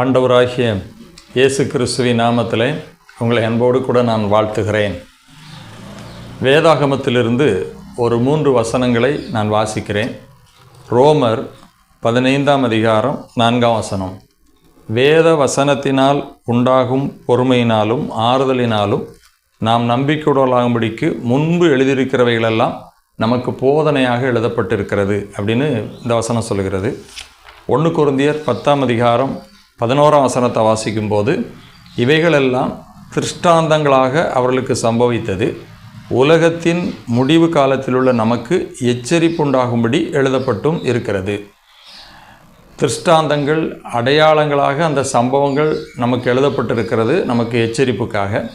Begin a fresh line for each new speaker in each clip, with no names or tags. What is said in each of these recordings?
ஆண்டவராகிய இயேசு கிறிஸ்துவின் நாமத்திலே உங்களை அன்போடு கூட நான் வாழ்த்துகிறேன். வேதாகமத்திலிருந்து ஒரு மூன்று வசனங்களை நான் வாசிக்கிறேன். ரோமர் பதினைந்தாம் அதிகாரம் நான்காம் வசனம். வேத வசனத்தினால் உண்டாகும் பொறுமையினாலும் ஆறுதலினாலும் நாம் நம்பிக்கையுடலாகும்படிக்கு முன்பு எழுதியிருக்கிறவைகளெல்லாம் நமக்கு போதனையாக எழுதப்பட்டிருக்கிறது அப்படின்னு இந்த வசனம் சொல்கிறது. ஒன்று குருந்தியர் பத்தாம் அதிகாரம் பதினோராம் வசனத்தை வாசிக்கும்போது இவைகளெல்லாம் திருஷ்டாந்தங்களாக அவர்களுக்கு சம்பவித்தது. உலகத்தின் முடிவு காலத்தில் உள்ள நமக்கு எச்சரிப்புண்டாகும்படி எழுதப்பட்டும் இருக்கிறது. திருஷ்டாந்தங்கள் அடையாளங்களாக அந்த சம்பவங்கள் நமக்கு எழுதப்பட்டிருக்கிறது நமக்கு எச்சரிப்புக்காக.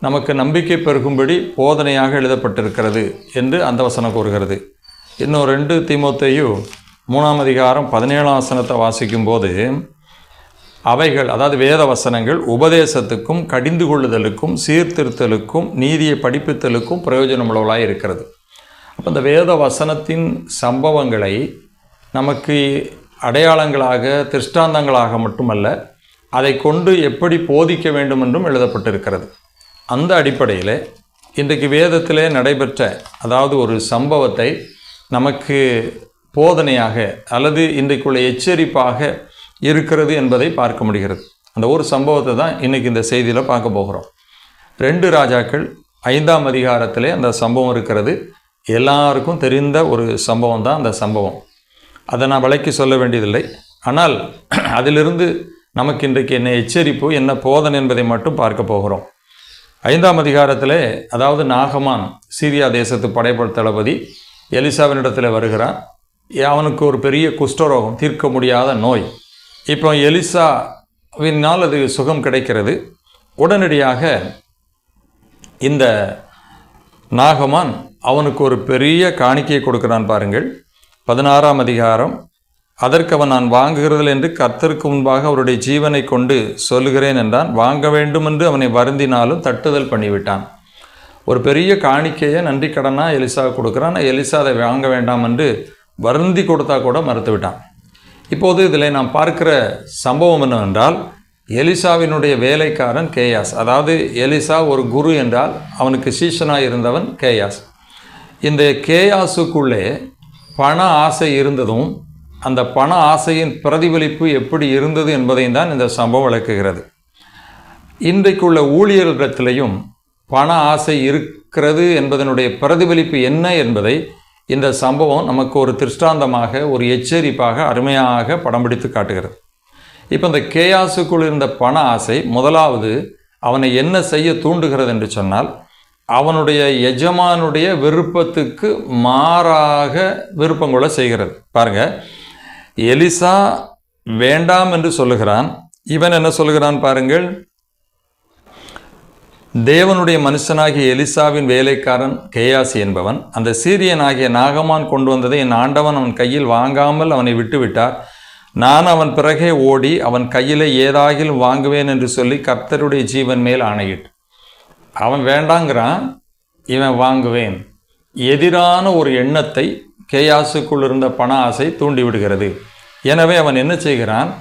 நமக்கு நம்பிக்கை பெருகும்படி போதனையாக எழுதப்பட்டிருக்கிறது என்று அந்த வசனம் கூறுகிறது. இன்னும் ரெண்டு திமுத்தையும் மூணாம் அதிகாரம் பதினேழாம் வசனத்தை வாசிக்கும்போது அவைகள் அதாவது வேத வசனங்கள் உபதேசத்துக்கும் கடிந்து கொள்ளுதலுக்கும் சீர்திருத்தலுக்கும் நீதியை படிப்பித்தலுக்கும் பிரயோஜனமுள்ளவளாக இருக்கிறது. அப்போ இந்த வேத வசனத்தின் சம்பவங்களை நமக்கு அடையாளங்களாக திருஷ்டாந்தங்களாக மட்டுமல்ல அதை கொண்டு எப்படி போதிக்க வேண்டும் என்றும் எழுதப்பட்டிருக்கிறது. அந்த அடிப்படையில் இன்றைக்கு வேதத்திலே நடைபெற்ற அதாவது ஒரு சம்பவத்தை நமக்கு போதனையாக அல்லது இன்றைக்குள்ள எச்சரிப்பாக இருக்கிறது என்பதை பார்க்க முடிகிறது. அந்த ஒரு சம்பவத்தை தான் இன்றைக்கி இந்த செய்தியில் பார்க்க போகிறோம். ரெண்டு ராஜாக்கள் ஐந்தாம் அதிகாரத்திலே அந்த சம்பவம் இருக்கிறது. எல்லாருக்கும் தெரிந்த ஒரு சம்பவம் தான் அந்த சம்பவம். அதை நான் விளக்கி சொல்ல வேண்டியதில்லை. ஆனால் அதிலிருந்து நமக்கு இன்றைக்கு என்ன எச்சரிப்பு என்ன போதனை என்பதை மட்டும் பார்க்க போகிறோம். ஐந்தாம் அதிகாரத்தில் அதாவது நாகமான் சீரியா தேசத்து படைப்பட தளபதி எலிசாவினிடத்தில் வருகிறான். அவனுக்கு ஒரு பெரிய குஷ்டரோகம் தீர்க்க முடியாத நோய். இப்போ எலிசாவினால் அது சுகம் கிடைக்கிறது. உடனடியாக இந்த நாகமான் அவனுக்கு ஒரு பெரிய காணிக்கையை கொடுக்கிறான் பாருங்கள். பதினாறாம் அதிகாரம். அதற்கு அவன் நான் வாங்குகிறதில் என்று கர்த்தருக்கு முன்பாக அவருடைய ஜீவனை கொண்டு சொல்லுகிறேன் என்றான். வாங்க வேண்டும் என்று அவனை வருந்தினாலும் தட்டுதல் பண்ணிவிட்டான். ஒரு பெரிய காணிக்கையை நன்றி கடனாக எலிசா கொடுக்குறான். எலிசா அதை வாங்க வேண்டாம் என்று வருந்தி கொடுத்தா கூட மறுத்து விட்டான் இப்போது இதில் நாம் பார்க்கிற சம்பவம் என்னவென்றால் எலிசாவினுடைய வேலைக்காரன் கேயாஸ். அதாவது எலிசா ஒரு குரு என்றால் அவனுக்கு சீஷனாக இருந்தவன் கேயாஸ். இந்த கேயாஸுக்குள்ளே பண ஆசை இருந்ததும் அந்த பண ஆசையின் பிரதிபலிப்பு எப்படி இருந்தது என்பதையும் தான் இந்த சம்பவம் விளக்குகிறது. இன்றைக்குள்ள ஊழியர்களிடத்திலையும் பண ஆசை இருக்கிறது என்பதனுடைய பிரதிபலிப்பு என்ன என்பதை இந்த சம்பவம் நமக்கு ஒரு திருஷ்டாந்தமாக ஒரு எச்சரிப்பாக அருமையாக படம் பிடித்து காட்டுகிறது. இப்போ இந்த கேயாசுக்குள் இருந்த பண ஆசை முதலாவது அவனை என்ன செய்ய தூண்டுகிறது என்று சொன்னால் அவனுடைய எஜமானுடைய விருப்பத்துக்கு மாறாக விருப்பங்கொள்ள செய்கிறது. பாருங்க எலிசா வேண்டாம் என்று சொல்லுகிறான். இவன் என்ன சொல்லுகிறான் பாருங்கள் தேவனுடைய மனுஷனாகிய எலிசாவின் வேலைக்காரன் கேயாசி என்பவன். அந்த சீரியனாகிய நாகமான் கொண்டு வந்ததை என் ஆண்டவன் அவன் கையில் வாங்காமல் அவனை விட்டுவிட்டார். நான் அவன் பிறகே ஓடி அவன் கையில் ஏதாகிலும் வாங்குவேன் என்று சொல்லி கர்த்தருடைய ஜீவன் மேல் ஆணையிட்டு. அவன் வேண்டாங்கிறான் இவன் வாங்குவேன். எதிரான ஒரு எண்ணத்தை கேயாசுக்குள் இருந்த பண ஆசை தூண்டிவிடுகிறது. எனவே அவன் என்ன செய்கிறான்?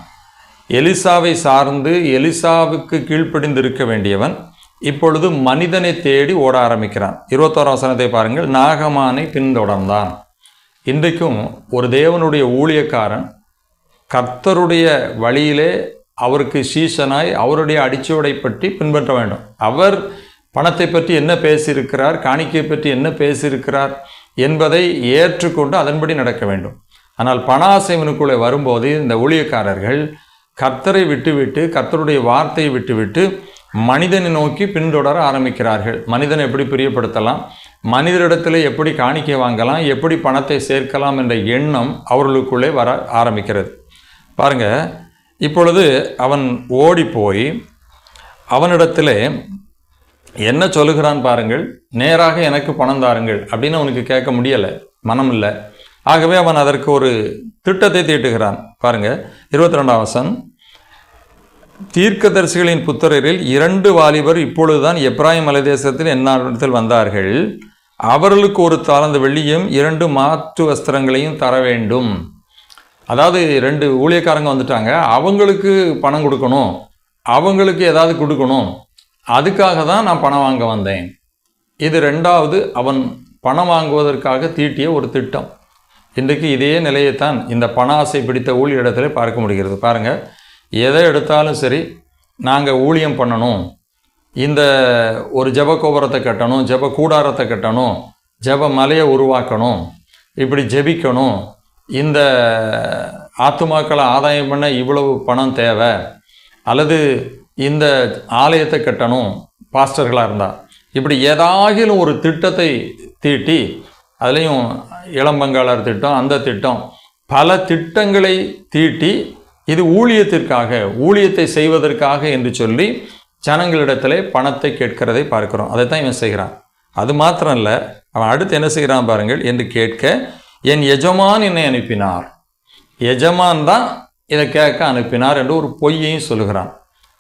எலிசாவை சார்ந்து எலிசாவுக்கு கீழ்ப்படிந்திருக்க வேண்டியவன் இப்பொழுது மனிதனை தேடி ஓட ஆரம்பிக்கிறான். இருபத்தோராம் வசனத்தை பாருங்கள் நாகமானை பின்தொடர்ந்தான். இன்றைக்கும் ஒரு தேவனுடைய ஊழியக்காரன் கர்த்தருடைய வழியிலே அவருக்கு சீசனாய் அவருடைய அடிச்சுவடை பற்றி பின்பற்ற வேண்டும். அவர் பணத்தை பற்றி என்ன பேசியிருக்கிறார் காணிக்கை பற்றி என்ன பேசியிருக்கிறார் என்பதை ஏற்றுக்கொண்டு அதன்படி நடக்க வேண்டும். ஆனால் பணாசைவனுக்குள்ளே வரும்போது இந்த ஊழியக்காரர்கள் கர்த்தரை விட்டுவிட்டு கர்த்தருடைய வார்த்தையை விட்டுவிட்டு மனிதனை நோக்கி பின்தொடர ஆரம்பிக்கிறார்கள். மனிதனை எப்படி பிரியப்படுத்தலாம்? மனிதரிடத்தில் எப்படி காணிக்கை வாங்கலாம்? எப்படி பணத்தை சேர்க்கலாம் என்ற எண்ணம் அவர்களுக்குள்ளே வர ஆரம்பிக்கிறது. பாருங்க இப்பொழுது அவன் ஓடி போய் அவனிடத்தில் என்ன சொல்லுகிறான் பாருங்கள். நேராக எனக்கு பணம் தாருங்கள் அப்படின்னு அவனுக்கு கேட்க முடியலை மனம் இல்லை ஆகவே அவன் அதற்கு ஒரு திட்டத்தை தீட்டுகிறான். பாருங்க இருபத்தி ரெண்டாம் வசன். தீர்க்கதரிசிகளின் புத்திரரில் இரண்டு வாலிபர் இப்பொழுதுதான் எப்ராஹிம் மலைதேசத்தில் எந்நாடத்தில் வந்தார்கள். அவர்களுக்கு ஒரு தாளந்த வெள்ளியும் இரண்டு மாற்று வஸ்திரங்களையும் தர வேண்டும். அதாவது ரெண்டு ஊழியக்காரங்க வந்துட்டாங்க. அவங்களுக்கு பணம் கொடுக்கணும். அவங்களுக்கு ஏதாவது கொடுக்கணும். அதுக்காக தான் நான் பணம் வாங்க வந்தேன். இது ரெண்டாவது அவன் பணம் வாங்குவதற்காக தீட்டிய ஒரு திட்டம். இன்றைக்கு இதே நிலையைத்தான் இந்த பண ஆசை பிடித்த ஊழியரிடத்துல பார்க்க முடிகிறது. பாருங்கள் எதை எடுத்தாலும் சரி நாங்கள் ஊழியம் பண்ணணும். இந்த ஒரு ஜெப கோபுரத்தை கட்டணும் ஜெப கூடாரத்தை கட்டணும் ஜெப மலையை உருவாக்கணும் இப்படி ஜெபிக்கணும். இந்த ஆத்துமாக்களை ஆதாயம் பண்ண இவ்வளவு பணம் தேவை. அல்லது இந்த ஆலயத்தை கட்டணும் பாஸ்டர்களாக இருந்தால் இப்படி ஏதாகிலும் ஒரு திட்டத்தை தீட்டி அதுலேயும் இளம்பங்காளர் திட்டம் அந்த திட்டம் பல திட்டங்களை தீட்டி இது ஊழியத்திற்காக ஊழியத்தை செய்வதற்காக என்று சொல்லி ஜனங்களிடத்திலே பணத்தை கேட்கிறதை பார்க்கிறோம். அதை தான் இவன் செய்கிறான். அது மாத்திரம் இல்லை அவன் அடுத்து என்ன செய்கிறான் பாருங்கள் என்று கேட்க என் எஜமான் என்னை அனுப்பினார். எஜமான் தான் இதை கேட்க அனுப்பினார் என்று ஒரு பொய்யையும் சொல்லுகிறான்.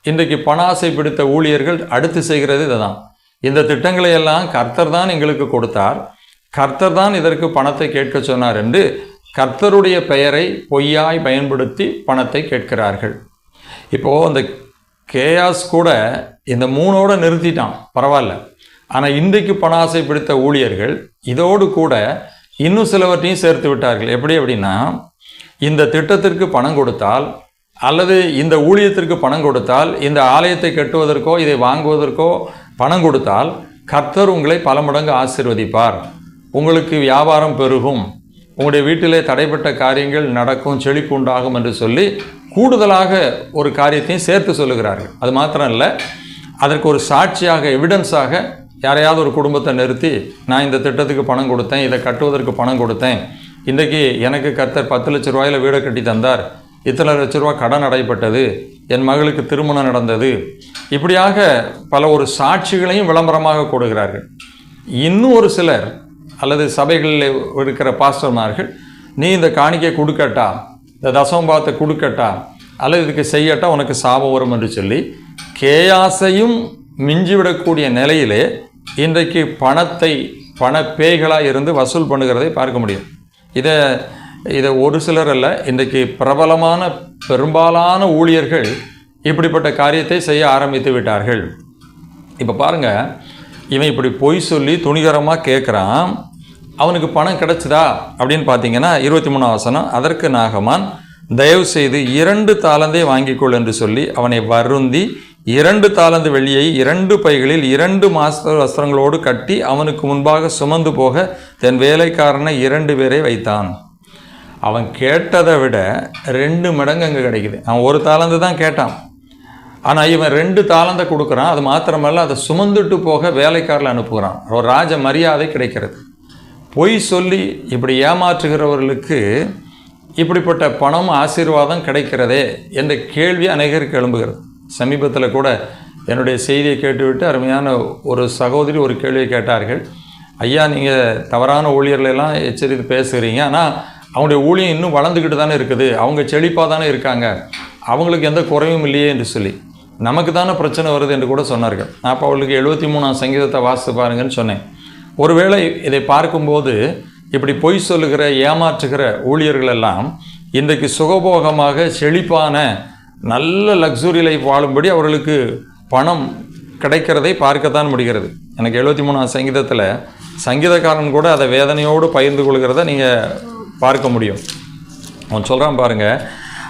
இன்றைக்கு பணாசை பிடித்த ஊழியர்கள் அடுத்து செய்கிறது இதுதான். இந்த திட்டங்களை எல்லாம் கர்த்தர் தான் எங்களுக்கு கொடுத்தார். கர்த்தர் தான் இதற்கு பணத்தை கேட்க சொன்னார் என்று கர்த்தருடைய பெயரை பொய்யாய் பயன்படுத்தி பணத்தை கேட்கிறார்கள். இப்போது அந்த கேயாஸ் கூட இந்த மூணோடு நிறுத்திட்டான். பரவாயில்ல. ஆனால் இன்றைக்கு பணாசை பிடித்த ஊழியர்கள் இதோடு கூட இன்னும் சிலவற்றையும் சேர்த்து விட்டார்கள். எப்படி அப்படின்னா இந்த திட்டத்திற்கு பணம் கொடுத்தால் அல்லது இந்த ஊழியத்திற்கு பணம் கொடுத்தால் இந்த ஆலயத்தை கட்டுவதற்கோ இதை வாங்குவதற்கோ பணம் கொடுத்தால் கர்த்தர் உங்களை பல மடங்கு ஆசிர்வதிப்பார். உங்களுக்கு வியாபாரம் பெருகும். உங்களுடைய வீட்டிலே தடைப்பட்ட காரியங்கள் நடக்கும் செழிப்பு உண்டாகும் என்று சொல்லி கூடுதலாக ஒரு காரியத்தையும் சேர்த்து சொல்லுகிறார்கள். அது மாத்திரம் இல்லை அதற்கு ஒரு சாட்சியாக எவிடன்ஸாக யாரையாவது ஒரு குடும்பத்தை நிறுத்தி நான் இந்த திட்டத்துக்கு பணம் கொடுத்தேன் இதை கட்டுவதற்கு பணம் கொடுத்தேன். இன்றைக்கி எனக்கு கர்த்தர் பத்து லட்ச ரூபாயில் வீடை கட்டி தந்தார். இத்தனை லட்ச ரூபா கடன் அடைப்பட்டது என் மகளுக்கு திருமணம் நடந்தது. இப்படியாக பல ஒரு சாட்சிகளையும் விளம்பரமாக கொடுக்கிறார்கள் இன்னும் ஒரு சிலர் அல்லது சபைகளில் இருக்கிற பாஸ்டர்மார்கள் நீ இந்த காணிக்கை கொடுக்கட்டா? இந்த தசம்பாத்தை கொடுக்கட்டா? அல்லது இதுக்கு செய்யட்டா? உனக்கு சாபம் வரும் என்று சொல்லி கேயாசையும் மிஞ்சிவிடக்கூடிய நிலையிலே இன்றைக்கு பணத்தை பணப்பேய்களாக இருந்து வசூல் பண்ணுகிறதை பார்க்க முடியும். இதை இதை ஒரு சிலர் அல்ல இன்றைக்கு பிரபலமான பெரும்பாலான ஊழியர்கள் இப்படிப்பட்ட காரியத்தை செய்ய ஆரம்பித்து விட்டார்கள். இப்போ பாருங்கள் இவன் இப்படி பொய் சொல்லி துணிகரமாக கேட்குறான் அவனுக்கு பணம் கிடைச்சதா? அப்படின்னு பார்த்தீங்கன்னா இருபத்தி மூணாம் வசனம் அதற்கு நாகமான் தயவு செய்து இரண்டு தாளந்தே வாங்கிக்கொள் என்று சொல்லி அவனை வருந்தி இரண்டு தாளந்து வெள்ளியை இரண்டு பைகளில் இரண்டு மாஸ்டர் வஸ்திரங்களோடு கட்டி அவனுக்கு முன்பாக சுமந்து போக தன் வேலைக்காரனை இரண்டு பேரை வைத்தான். அவன் கேட்டதை விட ரெண்டு மடங்கு அங்கே கிடைக்குது. அவன் ஒரு தாளந்து தான் கேட்டான். ஆனால் இவன் ரெண்டு தாளந்தை கொடுக்குறான். அது மாத்திரமல்ல அதை சுமந்துட்டு போக வேலைக்காரில் அனுப்புகிறான். ஒரு ராஜ மரியாதை கிடைக்கிறது. பொய் சொல்லி இப்படி ஏமாற்றுகிறவர்களுக்கு இப்படிப்பட்ட பணம் ஆசீர்வாதம் கிடைக்கிறதே என்ற கேள்வி அநேகருக்கு எழும்புகிறது. சமீபத்தில் கூட என்னுடைய செய்தியை கேட்டுவிட்டு அருமையான ஒரு சகோதரி ஒரு கேள்வியை கேட்டார்கள். ஐயா நீங்கள் தவறான ஊழியர்களெல்லாம் எச்சரித்து பேசுகிறீங்க. ஆனால் அவங்களுடைய ஊழியம் இன்னும் வளர்ந்துக்கிட்டு தானே இருக்குது. அவங்க செழிப்பாக தானே இருக்காங்க. அவங்களுக்கு எந்த குறையும் இல்லையே என்று சொல்லி. நமக்கு தானே பிரச்சனை வருது என்று கூட சொன்னார்கள். நான் அப்போ அவளுக்கு எழுபத்தி மூணாம் சங்கீதத்தை வாசித்து பாருங்கன்னு சொன்னேன். ஒருவேளை இதை பார்க்கும்போது இப்படி பொய் சொல்லுகிற ஏமாற்றுகிற ஊழியர்களெல்லாம் இன்றைக்கு சுகபோகமாக செழிப்பான நல்ல லக்ஸுரி லைஃப் வாழும்படி அவர்களுக்கு பணம் கிடைக்கிறதை பார்க்கத்தான் முடிகிறது. எனக்கு எழுபத்தி மூணாம் சங்கீதத்தில் சங்கீதக்காரன் கூட அதை வேதனையோடு பகிர்ந்து கொள்கிறத நீங்கள் பார்க்க முடியும். அவன் சொல்கிறான் பாருங்கள்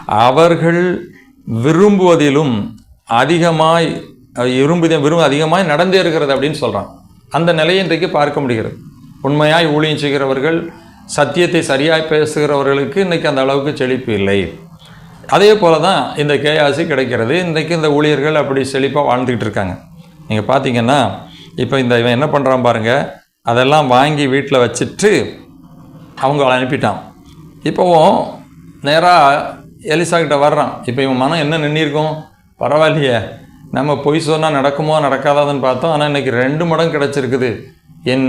அவர்கள் விரும்புவதிலும் அதிகமாய் விரும்புத விரும்ப அதிகமாய் நடந்தே இருக்கிறது அப்படின்னு சொல்கிறான் அந்த நிலையை இன்றைக்கு பார்க்க முடிகிறது. உண்மையாய் ஊழியம் செய்கிறவர்கள் சத்தியத்தை சரியாய் பேசுகிறவர்களுக்கு இன்றைக்கி அந்த அளவுக்கு செழிப்பு இல்லை. அதே போல தான் இந்த கேஆசி கிடைக்கிறது. இன்றைக்கு இந்த ஊழியர்கள் அப்படி செழிப்பாக வாழ்ந்துக்கிட்டு இருக்காங்க. நீங்கள் பார்த்தீங்கன்னா இப்போ இந்த இவன் என்ன பண்ணுறான் பாருங்கள் அதெல்லாம் வாங்கி வீட்டில் வச்சுட்டு அவங்க அனுப்பிட்டான். இப்போவும் நேராக எலிசாக்கிட்ட வர்றான். இப்போ இவன் மனம் என்ன நின்றுருக்கும் பரவாயில்லையே. நம்ம பொய் சொன்னால் நடக்குமோ நடக்காதான்னு பார்த்தோம். ஆனால் இன்றைக்கி ரெண்டு மடங்கு கிடச்சிருக்குது. என்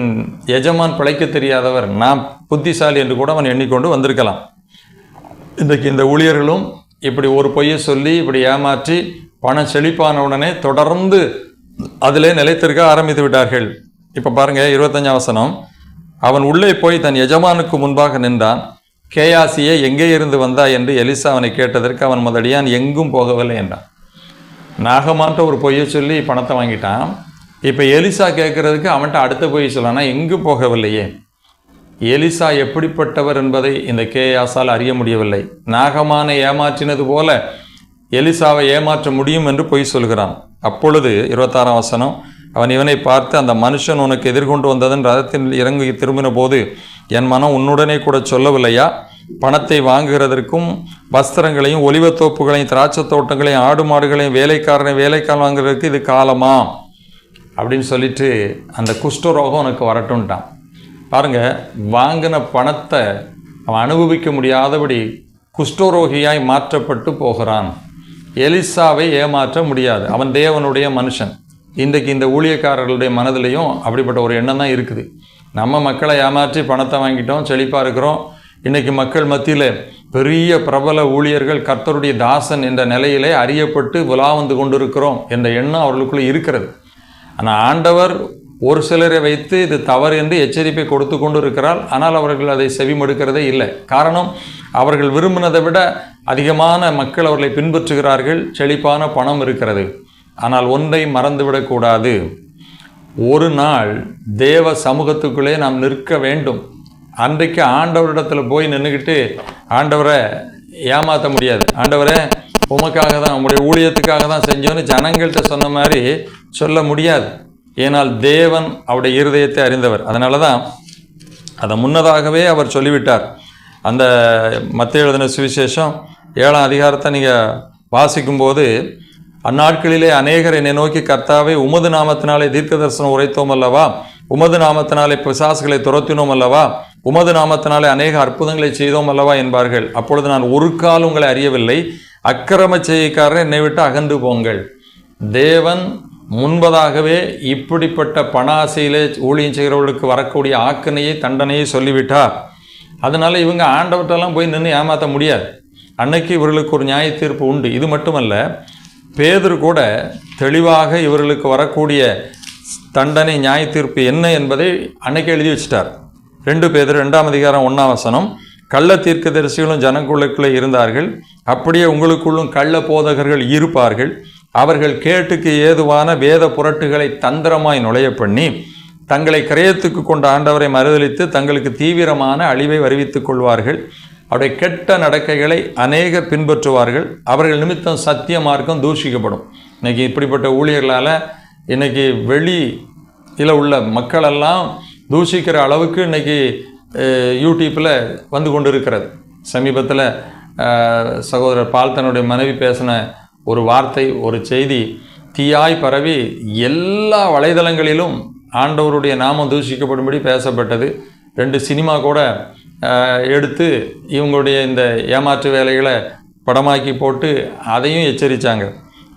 எஜமான் பிழைக்க தெரியாதவர் நான் புத்திசாலி என்று கூட அவன் எண்ணிக்கொண்டு வந்திருக்கலாம். இன்றைக்கு இந்த ஊழியர்களும் இப்படி ஒரு பொய்யை சொல்லி இப்படி ஏமாற்றி பணம் செழிப்பான உடனே தொடர்ந்து அதிலே நிலைத்திருக்க ஆரம்பித்து விட்டார்கள். இப்போ பாருங்கள் இருபத்தஞ்சாம் வசனம். அவன் உள்ளே போய் தன் எஜமானுக்கு முன்பாக நின்றான். கேயாசியே எங்கே இருந்து வந்தா என்று எலிசா அவனை கேட்டதற்கு அவன் முதலியான் எங்கும் போகவில்லை என்றான். நாகமான்ட்ட ஒரு பொய்யை சொல்லி பணத்தை வாங்கிட்டான். இப்போ எலிசா கேட்குறதுக்கு அவன்கிட்ட அடுத்த பொய் சொல்லானா எங்கும் போகவில்லையே. எலிசா எப்படிப்பட்டவர் என்பதை இந்த கேயாசால் அறிய முடியவில்லை. நாகமானை ஏமாற்றினது போல எலிசாவை ஏமாற்ற முடியும் என்று பொய் சொல்கிறான். அப்பொழுது இருபத்தாறாம் வசனம் அவன் இவனை பார்த்து அந்த மனுஷன் உனக்கு எதிர்கொண்டு வந்ததன் ரதத்தில் இறங்கி திரும்பின போது என் மனம் உன்னுடனே கூட சொல்லவில்லையா? பணத்தை வாங்குகிறதற்கும் வஸ்திரங்களையும் ஒலிவத்தோப்புகளையும் திராட்சை தோட்டங்களையும் ஆடு மாடுகளையும் வேலைக்காரனை வேலைக்காரன் வாங்குறதுக்கு இது காலமா? அப்படின்னு சொல்லிட்டு அந்த குஷ்டரோகம் உனக்கு வரட்டும்ட்டான். பாருங்கள் வாங்கின பணத்தை அவன் அனுபவிக்க முடியாதபடி குஷ்டரோகியாய் மாற்றப்பட்டு போகிறான். எலிசாவை ஏமாற்ற முடியாது. அவன் தேவனுடைய மனுஷன். இன்றைக்கு இந்த ஊழியக்காரர்களுடைய மனதிலையும் அப்படிப்பட்ட ஒரு எண்ணம் தான் இருக்குது. நம்ம மக்களை ஏமாற்றி பணத்தை வாங்கிட்டோம் செழிப்பாக இருக்கிறோம். இன்றைக்கி மக்கள் மத்தியில் பெரிய பிரபல ஊழியர்கள் கர்த்தருடைய தாசன் என்ற நிலையிலே அறியப்பட்டு விழா வந்து கொண்டிருக்கிறோம் என்ற எண்ணம் அவர்களுக்குள்ளே இருக்கிறது. ஆனால் ஆண்டவர் ஒரு சிலரை வைத்து இது தவறு என்று எச்சரிப்பை கொடுத்து கொண்டு இருக்கிறார் ஆனால் அவர்கள் அதை செவிமடுக்கிறதே இல்லை. காரணம் அவர்கள் விரும்பினதை விட அதிகமான மக்கள் அவர்களை பின்பற்றுகிறார்கள். செழிப்பான பணம் இருக்கிறது. ஆனால் ஒன்றை மறந்துவிடக்கூடாது. ஒரு நாள் தேவ சமூகத்துக்குள்ளே நாம் நிற்க வேண்டும். அன்றைக்கு ஆண்டவரிடத்தில் போய் நின்றுக்கிட்டு ஆண்டவரை ஏமாற்ற முடியாது. ஆண்டவரை உமக்காக தான் உங்களுடைய ஊழியத்துக்காக தான் செஞ்சோன்னு ஜனங்கள்கிட்ட சொன்ன மாதிரி சொல்ல முடியாது. ஏனால் தேவன் அவருடைய இருதயத்தை அறிந்தவர். அதனால தான் அதை முன்னதாகவே அவர் சொல்லிவிட்டார். அந்த மத்திய எழுதின சுவிசேஷம் ஏழாம் அதிகாரத்தை நீங்கள் வாசிக்கும்போது அந்நாட்களிலே அநேகர் என்னை நோக்கி கர்த்தாவே உமது நாமத்தினாலே தீர்க்க தரிசனம் உரைத்தோம் அல்லவா? உமது நாமத்தினாலே பிசாசுகளை துரத்தினோம் அல்லவா? உமது நாமத்தினாலே அநேக அற்புதங்களை செய்தோம் அல்லவா என்பார்கள். அப்பொழுது நான் ஒரு கால் உங்களை அறியவில்லை. அக்கிரம செய்யக்காரர் என்னை விட்டு அகன்று போங்கள். தேவன் முன்பதாகவே இப்படிப்பட்ட பணாசையிலே ஊழியம் செய்கிறவர்களுக்கு வரக்கூடிய ஆக்கனையை தண்டனையை சொல்லிவிட்டார். அதனால இவங்க ஆண்டவர்கிட்டலாம் போய் நின்று ஏமாற்ற முடியாது. அன்னைக்கு இவர்களுக்கு ஒரு நியாய தீர்ப்பு உண்டு. இது மட்டுமல்ல பேதர் கூட தெளிவாக இவர்களுக்கு வரக்கூடிய தண்டனை நியாய தீர்ப்பு என்ன என்பதை அன்னைக்கு எழுதி வச்சிட்டார். ரெண்டு பேர் ரெண்டாம் அதிகாரம் ஒன்றாம் வசனம். கள்ள தீர்க்கதரிசிகளும் ஜனங்களுக்குள்ளே இருந்தார்கள். அப்படியே உங்களுக்குள்ளும் கள்ள போதகர்கள் இருப்பார்கள். அவர்கள் கேட்டுக்கு ஏதுவான வேத புரட்டுகளை தந்திரமாய் நுழைய பண்ணி தங்களை கிரயத்துக்கு கொண்ட ஆண்டவரை மறுதலித்து தங்களுக்கு தீவிரமான அழிவை வருவித்துக் கொள்வார்கள். அவருடைய கெட்ட நடக்கைகளை அநேகர் பின்பற்றுவார்கள். அவர்கள் நிமித்தம் சத்திய மார்க்கம் தூஷிக்கப்படும். இன்றைக்கி இப்படிப்பட்ட ஊழியர்களால் இன்னைக்கு வெளியில் உள்ள மக்களெல்லாம் தூஷிக்கிற அளவுக்கு இன்னைக்கு யூடியூப்பில் வந்து கொண்டு இருக்கிறது சமீபத்தில் சகோதரர் பால் தன்னுடைய மனைவி பேசின ஒரு வார்த்தை ஒரு செய்தி தீயாய் பரவி எல்லா வலைதளங்களிலும் ஆண்டவருடைய நாமம் தூஷிக்கப்படும்படி பேசப்பட்டது. ரெண்டு சினிமா கூட எடுத்து இவங்களுடைய இந்த ஏமாற்று வேலைகளை படமாக்கி போட்டு அதையும் எச்சரித்தாங்க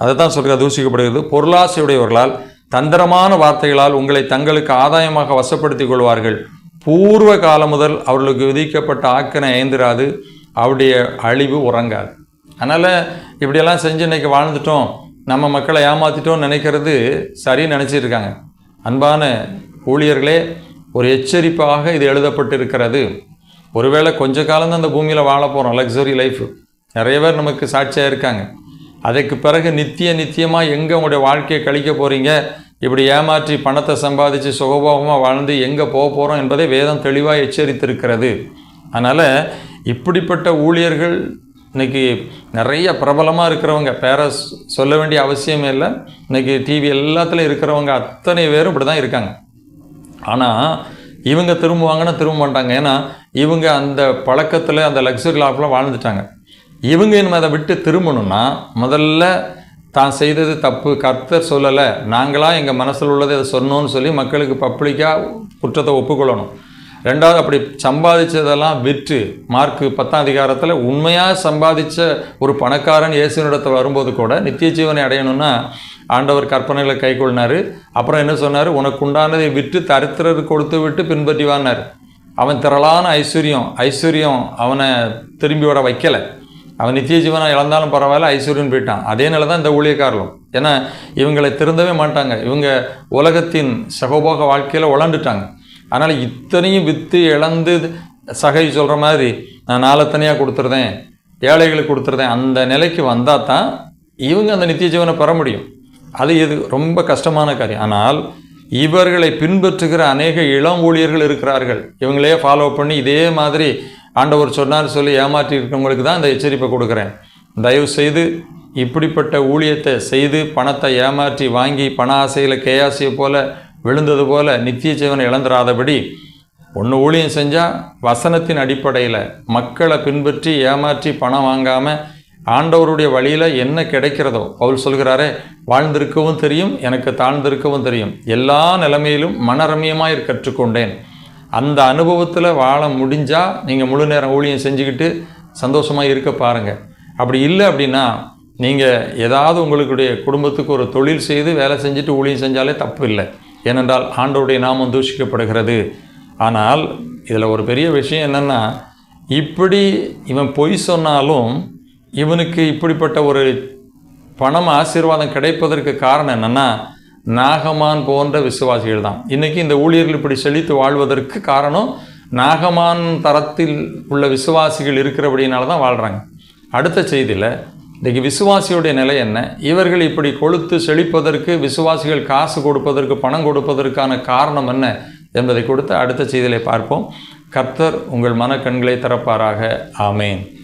அதை தான் சொல்கிற தூஷிக்கப்படுகிறது. பொருளாசையுடையவர்களால் தந்திரமான வார்த்தைகளால் உங்களை தங்களுக்கு ஆதாயமாக வசப்படுத்திக் கொள்வார்கள். பூர்வ காலம் முதல் அவர்களுக்கு விதிக்கப்பட்ட ஆக்கனை ஐந்திராது அவருடைய அழிவு உறங்காது. அதனால் இப்படியெல்லாம் செஞ்சு இன்றைக்கி வாழ்ந்துட்டோம் நம்ம மக்களை ஏமாற்றிட்டோம் நினைக்கிறது சரின்னு நினச்சிருக்காங்க. அன்பான ஊழியர்களே ஒரு எச்சரிப்பாக இது எழுதப்பட்டிருக்கிறது. ஒருவேளை கொஞ்ச காலம் தான் அந்த பூமியில் வாழ போகிறோம் லக்ஸரி லைஃப் நிறைய பேர் நமக்கு சாட்சியாக இருக்காங்க. அதுக்கு பிறகு நித்திய நித்தியமாக எங்கே உங்களுடைய வாழ்க்கையை கழிக்க போகிறீங்க இப்படி ஏமாற்றி பணத்தை சம்பாதிச்சு சுகபோகமாக வாழ்ந்து எங்கே போக போகிறோம் என்பதை வேதம் தெளிவாக எச்சரித்திருக்கிறது. அதனால் இப்படிப்பட்ட ஊழியர்கள் இன்றைக்கி நிறைய பிரபலமாக இருக்கிறவங்க பேர சொல்ல வேண்டிய அவசியமே இல்லை. இன்னைக்கு டிவி எல்லாத்துலேயும் இருக்கிறவங்க அத்தனை பேரும் இப்படி தான் இருக்காங்க. ஆனால் இவங்க திரும்புவாங்கன்னா திரும்ப மாட்டாங்க. ஏன்னா இவங்க அந்த பழக்கத்தில் அந்த லக்ஸரி லாஃபில் வாழ்ந்துட்டாங்க. இவங்க இனிமே அதை விட்டு திரும்பணும்னா முதல்ல தான் செய்தது தப்பு கர்த்தர் சொல்லலை. நாங்களாக எங்கள் மனசில் உள்ளதை அதை சொன்னோன்னு சொல்லி மக்களுக்கு பப்ளிக்காக குற்றத்தை ஒப்புக்கொள்ளணும். ரெண்டாவது அப்படி சம்பாதிச்சதெல்லாம் விற்று மார்க்கு பத்தாம் அதிகாரத்தில் உண்மையாக சம்பாதிச்ச ஒரு பணக்காரன் இயேசுனிடத்தில் வரும்போது கூட நித்திய ஜீவனை அடையணும்னா ஆண்டவர் கற்பனைகளை கை கொள்ளினார் அப்புறம் என்ன சொன்னார்? உனக்கு உண்டானதை விற்று தரித்திரர் கொடுத்து விட்டு பின்பற்றி வானார் அவன் திரளான ஐஸ்வர்யம் ஐஸ்வர்யம் அவனை திரும்பி வர வைக்கலை. அவன் நித்திய ஜீவனை இழந்தாலும் பரவாயில்ல ஐஸ்வர்யன் போயிட்டான். அதே நிலை தான் இந்த ஊழியக்காரர்களும். ஏன்னா இவங்களை திருந்தவே மாட்டாங்க. இவங்க உலகத்தின் சகோபோக வாழ்க்கையில் உழண்டுட்டாங்க. அதனால் இத்தனையும் விற்று இழந்து சகை சொல்கிற மாதிரி நான் நாளத்தனையாக கொடுத்துருதேன் ஏழைகளுக்கு கொடுத்துருதேன் அந்த நிலைக்கு வந்தால் தான் இவங்க அந்த நித்திய ஜீவனை பெற முடியும். அது இது ரொம்ப கஷ்டமான காரியம். ஆனால் இவர்களை பின்பற்றுகிற அநேக இளம் ஊழியர்கள் இருக்கிறார்கள். இவங்களே ஃபாலோ பண்ணி இதே மாதிரி ஆண்டவர் சொன்னார் சொல்லி ஏமாற்றி இருக்கவங்களுக்கு தான் இந்த எச்சரிப்பை கொடுக்குறேன். தயவு செய்து இப்படிப்பட்ட ஊழியத்தை செய்து பணத்தை ஏமாற்றி வாங்கி பண ஆசையில் கேயாசியை போல விழுந்தது போல நித்திய ஜீவனை இழந்துராதபடி ஒன்று ஊழியம் செஞ்சால் வசனத்தின் அடிப்படையில் மக்களை பின்பற்றி ஏமாற்றி பணம் வாங்காமல் ஆண்டவருடைய வழியில் என்ன கிடைக்கிறதோ பவுல் சொல்கிறாரே வாழ்ந்திருக்கவும் தெரியும் எனக்கு தாழ்ந்திருக்கவும் தெரியும். எல்லா நிலைமையிலும் மனரமியமாக கற்றுக்கொண்டேன். அந்த அனுபவத்தில் வாழ முடிஞ்சால் நீங்கள் முழு நேரம் ஊழியம் செஞ்சுக்கிட்டு சந்தோஷமாக இருக்க பாருங்கள் அப்படி இல்லை அப்படின்னா நீங்கள் ஏதாவது உங்களுடைய குடும்பத்துக்கு ஒரு தொழில் செய்து வேலை செஞ்சுட்டு ஊழியம் செஞ்சாலே தப்பு இல்லை. ஏனென்றால் ஆண்டவருடைய நாமம் தூஷிக்கப்படுகிறது. ஆனால் இதில் ஒரு பெரிய விஷயம் என்னென்னா இப்படி இவன் பொய் சொன்னாலும் இவனுக்கு இப்படிப்பட்ட ஒரு பணம் ஆசீர்வாதம் கிடைப்பதற்கு காரணம் என்னென்னா நாகமான் போன்ற விசுவாசிகள் தான் இன்றைக்கி இந்த ஊழியர்கள் இப்படி செழித்து வாழ்வதற்கு காரணம் நாகமான் தரத்தில் உள்ள விசுவாசிகள் இருக்கிறபடினால தான் வாழ்கிறாங்க அடுத்த செய்தியில் இன்றைக்கி விசுவாசியுடைய நிலை என்ன? இவர்கள் இப்படி கொளுத்து செழிப்பதற்கு விசுவாசிகள் காசு கொடுப்பதற்கு பணம் கொடுப்பதற்கான காரணம் என்ன என்பதை கொடுத்து அடுத்த செய்தியிலே பார்ப்போம். கர்த்தர் உங்கள் மனக்கண்களை திறப்பாராக. ஆமேன்.